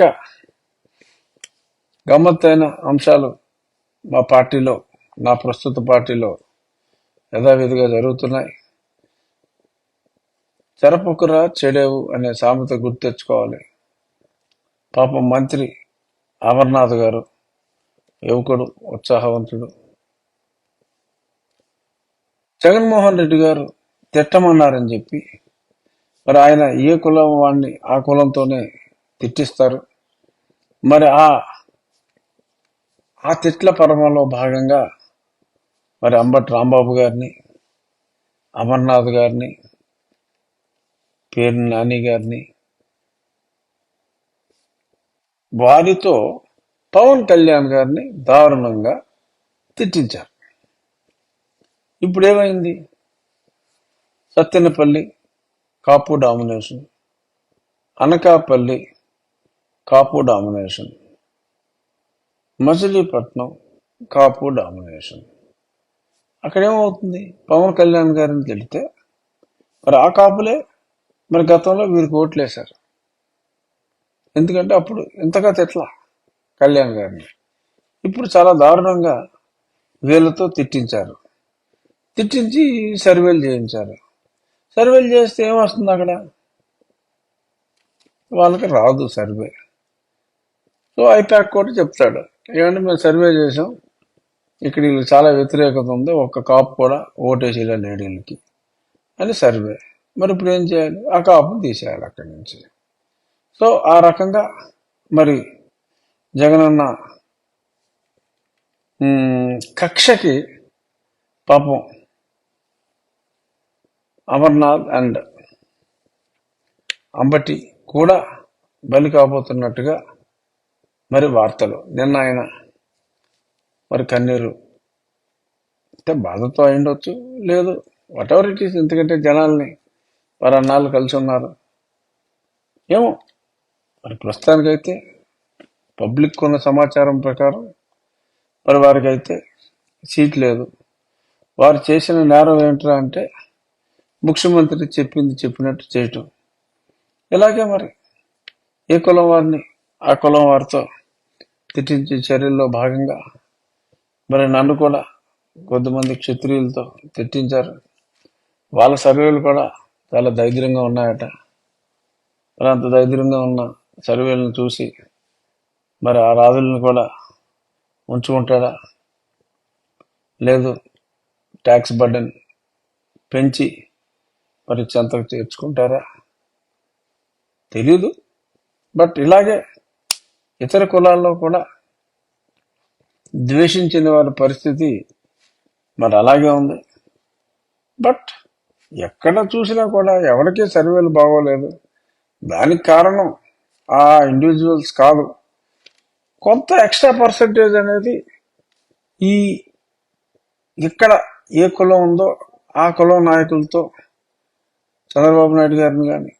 ఇంకా గమ్మత్తైన అంశాలు మా పార్టీలో నా ప్రస్తుత పార్టీలో యథావిధిగా జరుగుతున్నాయి. చెరపకురా చెడేవు అనే సామెత గుర్తెచ్చుకోవాలి పాపం మంత్రి అమర్నాథ్ గారు యువకుడు ఉత్సాహవంతుడు. జగన్మోహన్ రెడ్డి గారు తిట్టమన్నారని చెప్పి మరి ఆయన ఏ కులం వాడిని ఆ కులంతోనే తిట్టిస్తారు? మరి ఆ ఆ తిట్ల పరమలో భాగంగా మరి అంబటి రాంబాబు గారిని అమర్నాథ్ గారిని పేరు నాని గారిని వారితో పవన్ కళ్యాణ్ గారిని దారుణంగా తిట్టించారు. ఇప్పుడు ఏమైంది Sattenapalli Kapu domination Anakapalli Kapu domination. Machilipatnam Kapu domination. అక్కడ ఏమవుతుంది పవన్ కళ్యాణ్ గారిని తెలితే మరి ఆ కాపులే మరి గతంలో వీరికి ఓట్లేశారు. ఎందుకంటే అప్పుడు ఇంతగా తిట్లా కళ్యాణ్ గారిని. ఇప్పుడు చాలా దారుణంగా వీళ్ళతో తిట్టించారు. తిట్టించి సర్వేలు చేయించారు. సర్వేలు చేస్తే ఏమొస్తుంది అక్కడ? వాళ్ళకి రాదు సర్వే. సో ఐపాక్ కూడా చెప్తాడు. ఏమంటే మేము సర్వే చేసాం ఇక్కడ వీళ్ళు చాలా వ్యతిరేకత ఉంది. ఒక్క కాపు కూడా ఓటేసేలా లేడు వీళ్ళకి. అని సర్వే. మరి ఇప్పుడు ఏం చేయాలి? ఆ కాపును తీసేయాలి అక్కడి నుంచి. సో ఆ రకంగా మరి జగనన్న కక్షకి పాపం అమర్నాథ్ అండ్ అంబటి కూడా బలి కాబోతున్నట్టుగా మరి వార్తలు. నిన్న ఆయన మరి కన్నీరు అంటే బాధతో అయిండొచ్చు లేదు. వాట్ ఎవర్ ఇట్ ఈస్ ఎందుకంటే జనాల్ని వారు అన్నాళ్ళు కలిసి ఉన్నారు. ఏమో మరి ప్రస్తుతానికైతే పబ్లిక్ ఉన్న సమాచారం ప్రకారం మరి వారికైతే సీట్ లేదు. వారు చేసిన నేరం ఏంట్రా అంటే ముఖ్యమంత్రి చెప్పింది చెప్పినట్టు చేయటం. ఇలాగే మరి ఏ కులం వారిని ఆ కులం వారితో తిట్టించే చర్యల్లో భాగంగా మరి నన్ను కూడా కొద్దిమంది క్షత్రియులతో తిట్టించారు. వాళ్ళ సర్వేలు కూడా చాలా దైద్యంగా ఉన్నాయట. మరి అంత దైద్యంగా ఉన్న సర్వేలను చూసి మరి ఆ రాజులను కూడా ఉంచుకుంటాడా? లేదు ట్యాక్స్ బర్డెన్ పెంచి మరి చెంతకు చేర్చుకుంటారా? తెలీదు. బట్ ఇలాగే ఇతర కులాల్లో కూడా ద్వేషించిన వారి పరిస్థితి మరి అలాగే ఉంది. బట్ ఎక్కడ చూసినా కూడా ఎవరికీ సర్వేలు బాగోలేదు. దానికి కారణం ఆ ఇండివిజువల్స్ కాదు. కొంత ఎక్స్ట్రా పర్సంటేజ్ అనేది ఈ ఇక్కడ ఏ కులం ఉందో ఆ కులం నాయకులతో చంద్రబాబు నాయుడు గారిని కానీ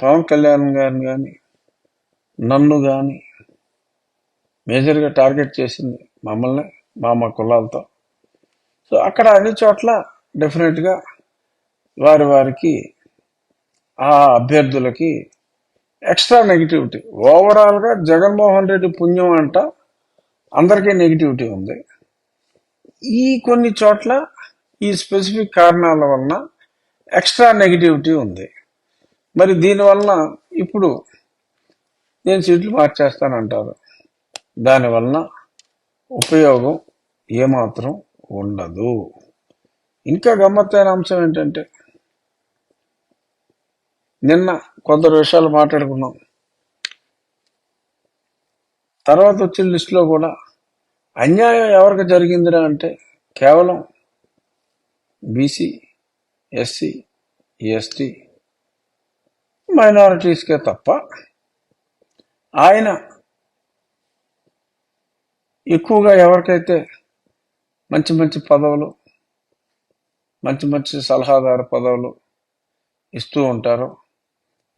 పవన్ కళ్యాణ్ గారిని కానీ నన్ను కానీ మేజర్గా టార్గెట్ చేసింది మమ్మల్ని మా మా కులాలతో. సో అక్కడ అన్ని చోట్ల డెఫినెట్గా వారి వారికి ఆ అభ్యర్థులకి ఎక్స్ట్రా నెగిటివిటీ. ఓవరాల్గా జగన్మోహన్ రెడ్డి పుణ్యం అంట అందరికీ నెగిటివిటీ ఉంది. ఈ కొన్ని చోట్ల ఈ స్పెసిఫిక్ కారణాల వలన ఎక్స్ట్రా నెగిటివిటీ ఉంది. మరి దీనివలన ఇప్పుడు నేను సీట్లు మార్చేస్తానంటారు. దానివలన ఉపయోగం ఏమాత్రం ఉండదు. ఇంకా గమ్మత్తైన అంశం ఏంటంటే నిన్న కొందరు విషయాలు మాట్లాడుకున్నాం. తర్వాత వచ్చిన లిస్టులో కూడా అన్యాయం ఎవరికి జరిగిందిరా అంటే కేవలం బీసీ ఎస్సీ ఎస్టీ మైనారిటీస్కే తప్ప ఆయన ఎక్కువగా ఎవరికైతే మంచి మంచి పదవులు మంచి మంచి సలహాదారు పదవులు ఇస్తూ ఉంటారో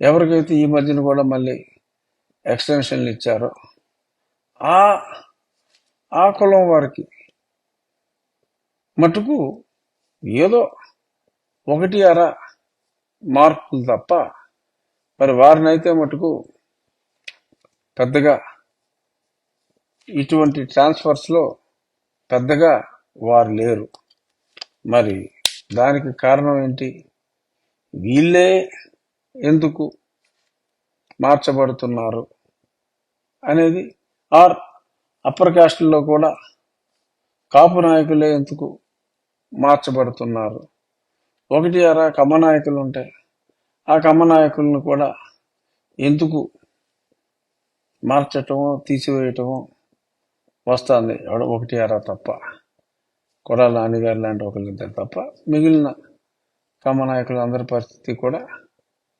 ఎవరికైతే ఈ మధ్యన కూడా మళ్ళీ ఎక్స్టెన్షన్లు ఇచ్చారో ఆ ఆ కులం వారికి మటుకు ఏదో ఒకటి అర మార్కులు తప్ప మరి వారినైతే మటుకు పెద్దగా ఇటువంటి ట్రాన్స్ఫర్స్లో పెద్దగా వారు లేరు. మరి దానికి కారణం ఏంటి? వీళ్ళే ఎందుకు మార్చబడుతున్నారు అనేది ఆర్ అప్పర్ కాస్ట్లో కూడా కాపు నాయకులే ఎందుకు మార్చబడుతున్నారు? ఒకటి అరా కమ్మ నాయకులు ఉంటాయి ఆ కమ్మ నాయకులను కూడా ఎందుకు మార్చటము తీసివేయటము వస్తుంది. ఎవడో ఒకటి అరా తప్ప. కొడాల నాన్నగారు లాంటి ఒకరిద్దరు తప్ప మిగిలిన కమ్మ అందరి పరిస్థితి కూడా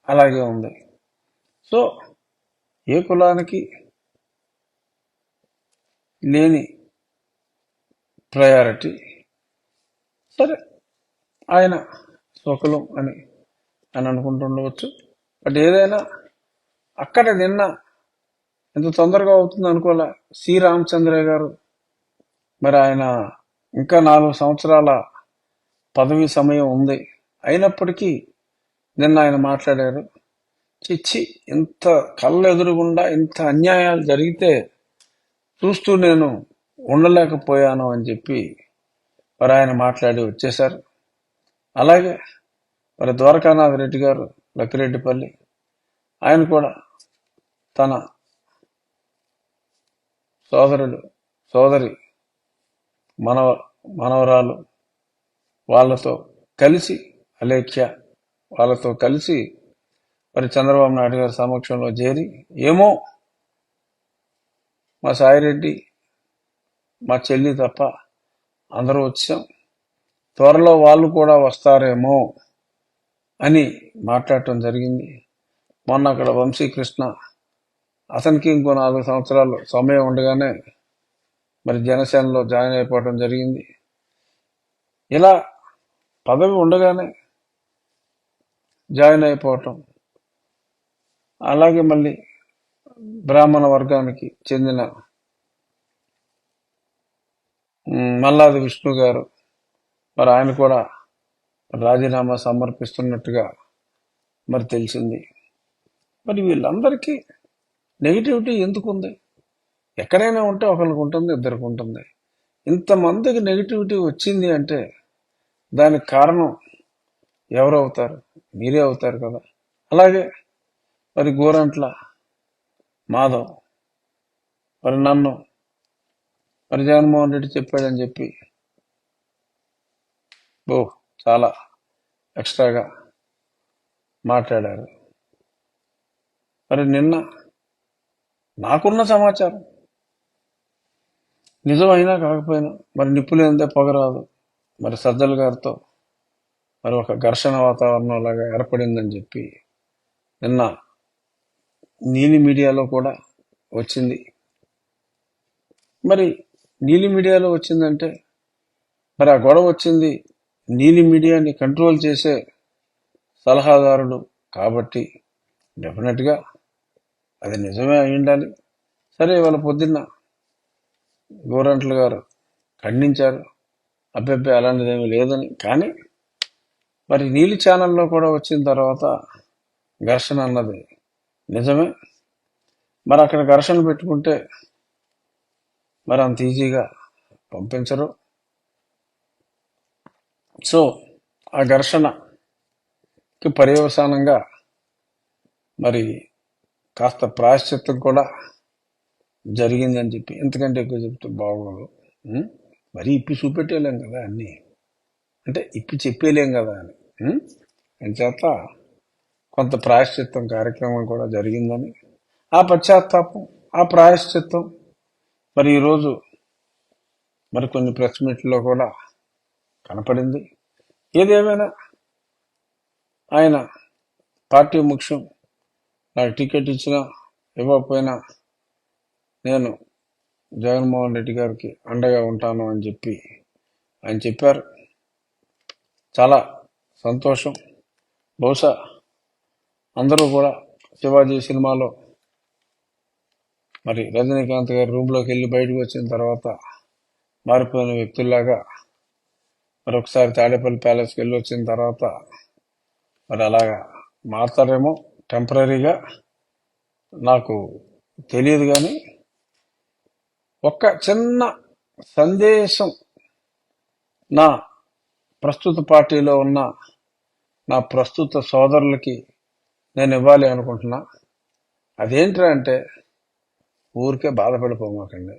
అలాగే ఉంది. సో ఏ కులానికి లేని ప్రయారిటీ సరే ఆయన స్వకులం అని అని అనుకుంటుండవచ్చు బట్ ఏదైనా అక్కడ నిన్న ఎంత తొందరగా అవుతుంది అనుకోలే. సి. రామచంద్రయ్య గారు. మరి ఆయన ఇంకా నాలుగు సంవత్సరాల పదవి సమయం ఉంది. అయినప్పటికీ నిన్న ఆయన మాట్లాడారు. చిచ్చి ఇంత కళ్ళు ఎదురుగుండా ఇంత అన్యాయాలు జరిగితే చూస్తూ నేను ఉండలేకపోయాను అని చెప్పి మరి ఆయన మాట్లాడి వచ్చేశారు. అలాగే మరి ద్వారకానాథ్ రెడ్డి గారు లక్కిరెడ్డిపల్లి ఆయన కూడా తన సోదరుడు సోదరి మనవ మనవరాలు వాళ్ళతో కలిసి అలేఖ్య వాళ్ళతో కలిసి మరి చంద్రబాబు నాయుడు గారి సమక్షంలో చేరి ఏమో మా సాయిరెడ్డి మా చెల్లి తప్ప అందరూ వచ్చాం. త్వరలో వాళ్ళు కూడా వస్తారేమో అని మాట్లాడటం జరిగింది. మొన్న అక్కడ వంశీకృష్ణ అతనికి ఇంకో నాలుగు సంవత్సరాలు సమయం ఉండగానే మరి జనసేనలో జాయిన్ అయిపోవటం జరిగింది. ఇలా పదవి ఉండగానే జాయిన్ అయిపోవటం అలాగే మళ్ళీ బ్రాహ్మణ వర్గానికి చెందిన మల్లాది విష్ణు గారు మరి ఆయన కూడా రాజీనామా సమర్పిస్తున్నట్టుగా మరి తెలిసింది. మరి వీళ్ళందరికీ నెగిటివిటీ ఎందుకు ఉంది ఎక్కడైనా ఉంటే ఒకరికి ఉంటుంది ఇద్దరికి ఉంటుంది. ఇంతమందికి నెగిటివిటీ వచ్చింది అంటే దానికి కారణం ఎవరు అవుతారు మీరే అవుతారు కదా. అలాగే మరి గోరంట్ల మాధవ్ మరి నన్ను మరి జగన్మోహన్ రెడ్డి చెప్పాడని చెప్పి ఓ చాలా ఎక్స్ట్రాగా మాట్లాడారు. మరి నిన్న నాకున్న సమాచారం. నిజమైనా కాకపోయినా మరి నిప్పులేందే పొగరాదు. మరి సజ్జల గారితో మరి ఒక ఘర్షణ వాతావరణం లాగా ఏర్పడిందని చెప్పి నిన్న నీలి మీడియాలో కూడా వచ్చింది. మరి నీలి మీడియాలో వచ్చిందంటే మరి ఆ గొడవ వచ్చింది నీలి మీడియాని కంట్రోల్ చేసే సలహాదారుడు కాబట్టి డెఫినెట్గా అది నిజమే అయి ఉండాలి సరే ఇవాళ పొద్దున్న గోరంట్ల గారు ఖండించారు. అబ్బెబ్బే అలాంటిదేమీ లేదని. కానీ మరి నీలి ఛానల్లో కూడా వచ్చిన తర్వాత ఘర్షణ అన్నది నిజమే. మరి అక్కడ ఘర్షణ పెట్టుకుంటే మరి అంత ఈజీగా పంపించరు. సో ఆ ఘర్షణకి పర్యవసానంగా మరి కాస్త ప్రాయశ్చిత్తం కూడా జరిగిందని చెప్పి ఇంతకంటే ఎక్కువ చెప్తే బాగోదు. మరీ ఇప్పి చూపెట్టేలేం కదా అన్నీ. అంటే ఇప్పి చెప్పేలేం కదా అని. అంచేత కొంత ప్రాయశ్చిత్తం కార్యక్రమం కూడా జరిగిందని. ఆ పశ్చాత్తాపం ఆ ప్రాయశ్చిత్తం మరి ఈరోజు మరి కొన్ని ప్రెస్ మీట్లో కూడా కనపడింది. ఏదేమైనా ఆయన పార్టీ ముఖ్యం నాకు టికెట్ ఇచ్చినా ఇవ్వకపోయినా నేను జగన్మోహన్ రెడ్డి గారికి అండగా ఉంటాను అని చెప్పి ఆయన చెప్పారు. చాలా సంతోషం. బహుశా అందరూ కూడా శివాజీ సినిమాలో మరి రజనీకాంత్ గారి రూమ్లోకి వెళ్ళి బయటకు వచ్చిన తర్వాత మారిపోయిన వ్యక్తుల్లాగా మరొకసారి తాడేపల్లి ప్యాలెస్కి వెళ్ళి వచ్చిన తర్వాత మరి అలాగా మారుతారేమో. టెంపరీగా నాకు తెలియదు కానీ ఒక చిన్న సందేశం నా ప్రస్తుత పార్టీలో ఉన్న నా ప్రస్తుత సోదరులకి నేను ఇవ్వాలి అనుకుంటున్నా. అదేంట్రా అంటే ఊరికే బాధపడిపోమాకండి.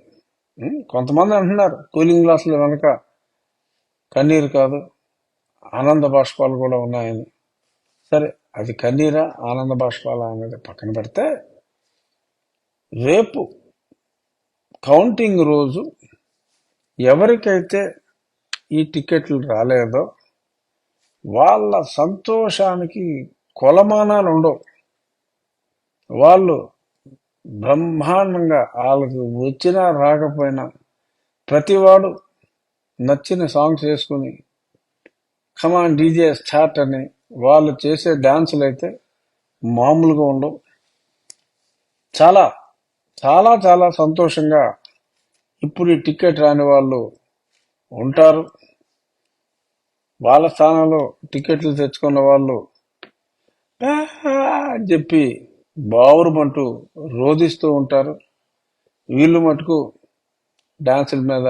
కొంతమంది అంటున్నారు కూలింగ్ గ్లాసులు వెనక కన్నీరు కాదు ఆనంద బాష్పాలు కూడా ఉన్నాయని. సరే అది కన్నీరా ఆనంద బాష్పాల అనేది పక్కన పెడితే రేపు కౌంటింగ్ రోజు ఎవరికైతే ఈ టికెట్లు రాలేదో వాళ్ళ సంతోషానికి కొలమానాలు ఉండవు. వాళ్ళు బ్రహ్మాండంగా వాళ్ళకి వచ్చినా రాకపోయినా ప్రతివాడు నచ్చిన సాంగ్స్ వేసుకుని కమాన్ డీజే స్టార్ట్ అని వాళ్ళు చేసే డ్యాన్సులు అయితే మామూలుగా ఉండవు. చాలా చాలా చాలా సంతోషంగా ఇప్పుడు ఈ టికెట్ రాని వాళ్ళు ఉంటారు. వాళ్ళ స్థానంలో టికెట్లు తెచ్చుకున్న వాళ్ళు అని చెప్పి బావురుమంటూ రోధిస్తూ ఉంటారు. వీళ్ళు మటుకు డాన్సుల మీద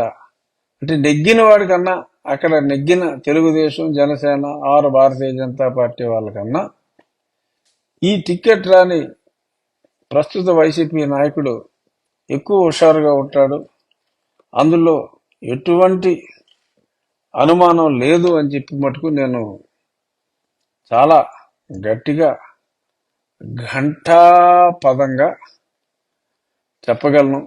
అంటే నెగ్గిన వాడికన్నా అక్కడ నెగ్గిన తెలుగుదేశం జనసేన ఆరు భారతీయ జనతా పార్టీ వాళ్ళకన్నా ఈ టిక్కెట్ రాని ప్రస్తుత వైసీపీ నాయకుడు ఎక్కువ హుషారుగా ఉంటాడు. అందులో ఎటువంటి అనుమానం లేదు అని చెప్పి మటుకు నేను చాలా గట్టిగా ఘంటాపదంగా చెప్పగలను.